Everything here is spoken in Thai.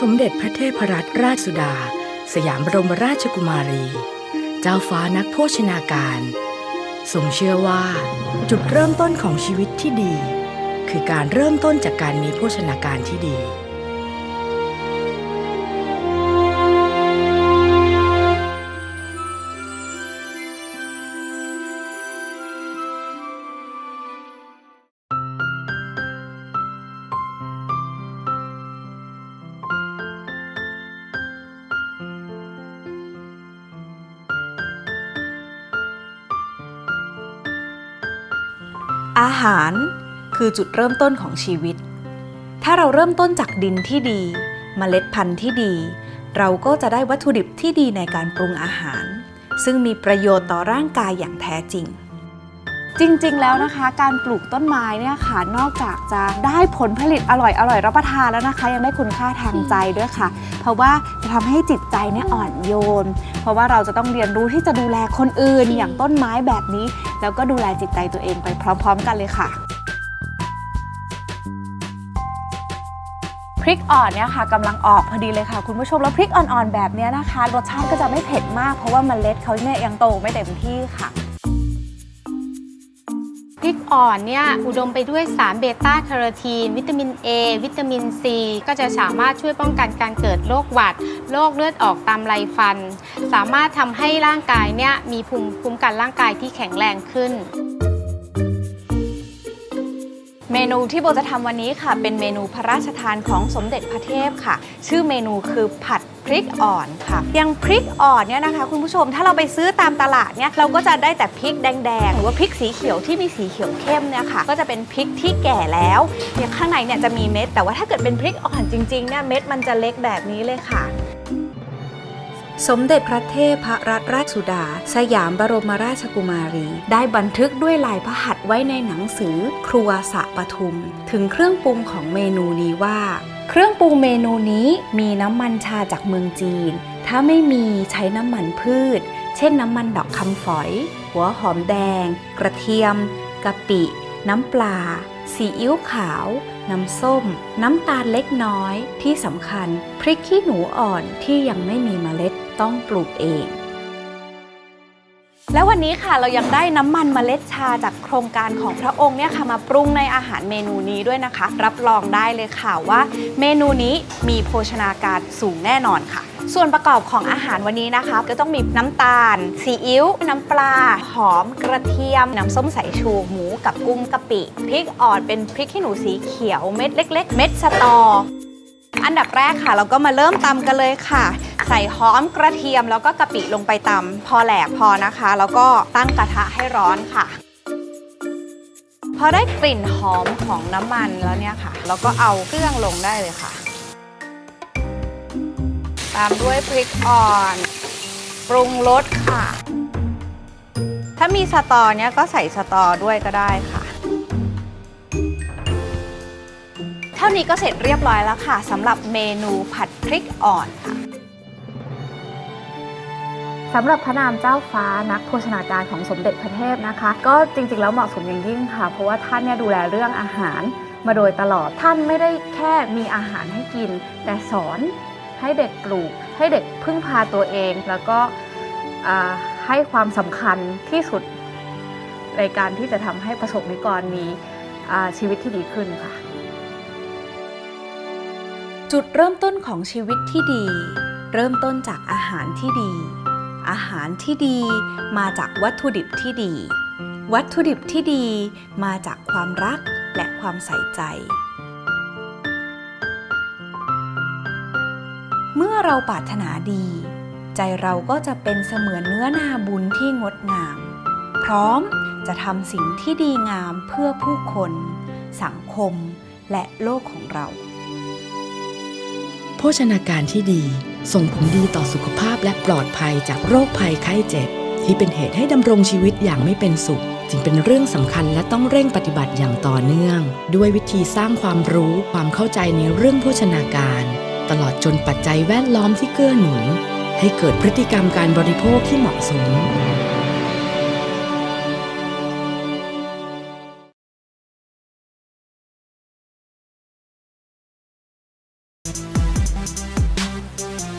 สมเด็จพระเทพรัตนราชสุดา สยามบรมราชกุมารี เจ้าฟ้านักโภชนาการทรงเชื่อว่า จุดเริ่มต้นของชีวิตที่ดี คือการเริ่มต้นจากการมีโภชนาการที่ดี อาหารคือจุดเริ่มต้นของชีวิต ถ้าเราเริ่มต้นจากดินที่ดีเมล็ดพันธุ์ที่ดี เราก็จะได้วัตถุดิบที่ดีในการปรุงอาหาร ซึ่งมีประโยชน์ต่อร่างกายอย่างแท้จริง จริงๆ แล้วนะคะ การปลูกต้นไม้เนี่ยค่ะนอกจากจะได้ผลผลิตอร่อยอร่อยรับประทานแล้วนะคะ ยังได้คุณค่าทางใจด้วยค่ะ เพราะว่าจะทำให้จิตใจเนี่ยอ่อนโยน เพราะว่าเราจะต้องเรียนรู้ที่จะดูแลคนอื่น อย่างต้นไม้แบบนี้ แล้วก็ดูแลจิตใจตัวเองไปพร้อม ๆ กันเลยค่ะพริกอ่อนเนี่ยค่ะกำลังออกพอดีเลยค่ะ คุณผู้ชมแล้วพริกอ่อนๆแบบเนี้ยนะคะ รสชาติก็จะไม่เผ็ดมาก เพราะว่าเมล็ดเขาเนี่ยยังโตไม่เต็มที่ค่ะ พริกอ่อนเนี่ยอุดมไปด้วยสารเบต้าแคโรทีน วิตามิน A วิตามิน C ก็จะสามารถช่วยป้องกันการเกิดโรคหวัดโรคเลือดออกตามไรฟัน สามารถทำให้ร่างกายเนี่ยมีภูมิคุ้มกันร่างกายที่แข็งแรงขึ้นเมนูที่โบจะทำวันนี้ค่ะ เป็นเมนูพระราชทานของสมเด็จพระเทพค่ะ ชื่อเมนูคือผัด พริกอ่อนค่ะอย่างพริกอ่อนเนี่ยนะคะ คุณผู้ชมถ้าเราไปซื้อตามตลาดเนี่ยเราก็จะได้แต่พริกแดงๆหรือว่าพริกสีเขียวที่มีสีเขียวเข้มเนี่ยค่ะ ก็จะเป็นพริกที่แก่แล้วเนี่ยข้างในเนี่ยจะมีเม็ด แต่ว่าถ้าเกิดเป็นพริกอ่อนจริงๆเนี่ยเม็ดมันจะเล็กแบบนี้เลยค่ะสมเด็จพระเทพรัตนราชสุดา สยามบรมราชกุมารี ได้บันทึกด้วยลายพระหัตถ์ ไว้ในหนังสือครัวสะปทุม ถึงเครื่องปรุงของเมนูนี้ว่า เครื่องปรุงเมนูนี้มีน้ำมันชาจากเมืองจีน ถ้าไม่มีใช้น้ำมันพืช เช่นน้ำมันดอกคำฝอย หัวหอมแดง กระเทียมกะปิ น้ำปลาซีอิ๊วขาว น้ำส้ม น้ำตาลเล็กน้อยที่สำคัญ พริกขี้หนูอ่อนที่ยังไม่มีเมล็ดต้องปลูกเอง แล้ววันนี้ค่ะเรายังได้น้ำมันเมล็ดชาจากโครงการของพระองค์เนี่ยค่ะมาปรุงในอาหารเมนูนี้ด้วยนะคะ รับรองได้เลยค่ะว่า เมนูนี้มีโภชนาการสูงแน่นอนค่ะ ส่วนประกอบของอาหารวันนี้นะคะ ก็ต้องมีน้ำตาลซีอิ๊วน้ำปลา หอมกระเทียม น้ำส้มสายชูหมูกับกุ้งกะปิพริกอ่อนเป็นพริกขี้หนูสีเขียวเม็ดเล็ก ๆ เม็ดสตออันดับแรกค่ะ เราก็มาเริ่มตำกันเลยค่ะ ใส่หอมกระเทียมแล้วก็กะปิลงไปตำพอแหลกพอนะคะ แล้วก็ตั้งกระทะให้ร้อนค่ะ พอได้กลิ่นหอมของน้ำมันแล้วเนี่ยค่ะ เราก็เอาเครื่องลงได้เลยค่ะ ตามด้วยพริกอ่อน ปรุงรสค่ะ ถ้ามีสตอเนี่ยก็ใส่สตอด้วยก็ได้ค่ะเท่านี้ก็เสร็จเรียบร้อยแล้วค่ะสำหรับเมนูผัดพริกอ่อนค่ะ สำหรับพระนามเจ้าฟ้านักโภชนาการของสมเด็จพระเทพนะคะ ก็จริงๆแล้วเหมาะสมอย่างยิ่งค่ะ เพราะว่าท่านเนี่ยดูแลเรื่องอาหารมาโดยตลอดท่านไม่ได้แค่มีอาหารให้กิน แต่สอนให้เด็กปลูก ให้เด็กพึ่งพาตัวเอง แล้วก็ให้ความสำคัญที่สุดในการที่จะทำให้ประสบนิกรมีชีวิตที่ดีขึ้นค่ะ จุดเริ่มต้นของชีวิตที่ดี เริ่มต้นจากอาหารที่ดี อาหารที่ดี มาจากวัตถุดิบที่ดี วัตถุดิบที่ดีมาจากความรักและความใส่ใจ เมื่อเราปรารถนาดี ใจเราก็จะเป็นเสมือนเนื้อนาบุญที่งดงาม พร้อมจะทำสิ่งที่ดีงามเพื่อผู้คน สังคม และโลกของเรา ชนาการที่ดี ส่งผลดีต่อสุขภาพและปลอดภัยจากโรคภัยไข้เจ็บ ที่เป็นเหตุให้ดำรงชีวิตอย่างไม่เป็นสุข จึงเป็นเรื่องสำคัญและต้องเร่งปฏิบัติอย่างต่อเนื่อง ด้วยวิธีสร้างความรู้ความเข้าใจในเรื่องโภชนาการ ตลอดจนปัจจัยแวดล้อมที่เกื้อหนุน ให้เกิดพฤติกรรมการบริโภคที่เหมาะสม Música